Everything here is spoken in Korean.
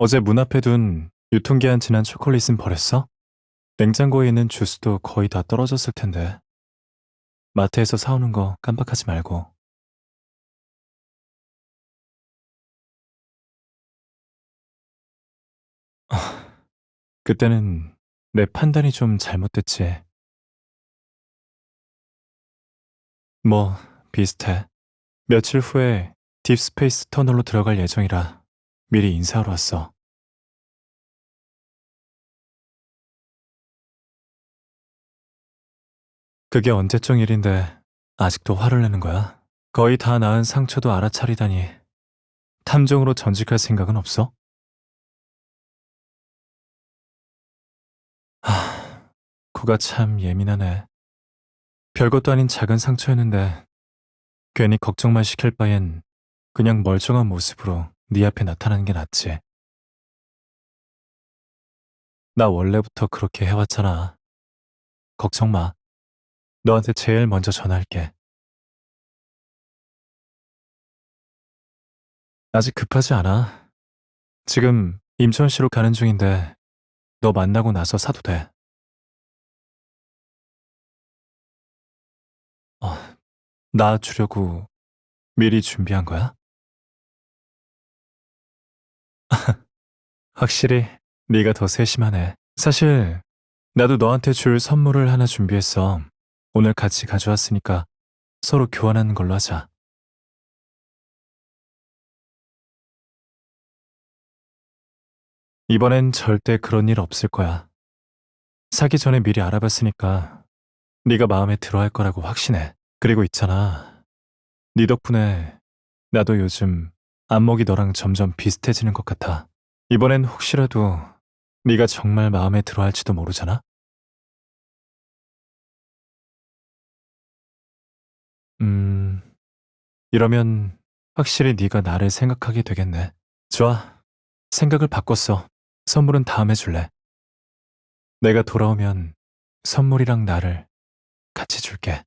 어제 문 앞에 둔 유통기한 지난 초콜릿은 버렸어? 냉장고에 있는 주스도 거의 다 떨어졌을 텐데. 마트에서 사오는 거 깜빡하지 말고. 아, 그때는 내 판단이 좀 잘못됐지. 뭐, 비슷해. 며칠 후에 딥스페이스 터널로 들어갈 예정이라 미리 인사하러 왔어. 그게 언제적 일인데 아직도 화를 내는 거야? 거의 다 나은 상처도 알아차리다니 탐정으로 전직할 생각은 없어? 하, 구가 참 예민하네. 별것도 아닌 작은 상처였는데 괜히 걱정만 시킬 바엔 그냥 멀쩡한 모습으로 네 앞에 나타나는 게 낫지. 나 원래부터 그렇게 해왔잖아. 걱정 마. 너한테 제일 먼저 전화할게. 아직 급하지 않아. 지금 임천시로 가는 중인데 너 만나고 나서 사도 돼. 어, 나 주려고 미리 준비한 거야? 확실히 네가 더 세심하네. 사실 나도 너한테 줄 선물을 하나 준비했어. 오늘 같이 가져왔으니까 서로 교환하는 걸로 하자. 이번엔 절대 그런 일 없을 거야. 사기 전에 미리 알아봤으니까 네가 마음에 들어 할 거라고 확신해. 그리고 있잖아. 네 덕분에 나도 요즘 안목이 너랑 점점 비슷해지는 것 같아. 이번엔 혹시라도 네가 정말 마음에 들어 할지도 모르잖아. 음, 이러면 확실히 네가 나를 생각하게 되겠네. 좋아. 생각을 바꿨어. 선물은 다음에 줄래. 내가 돌아오면 선물이랑 나를 같이 줄게.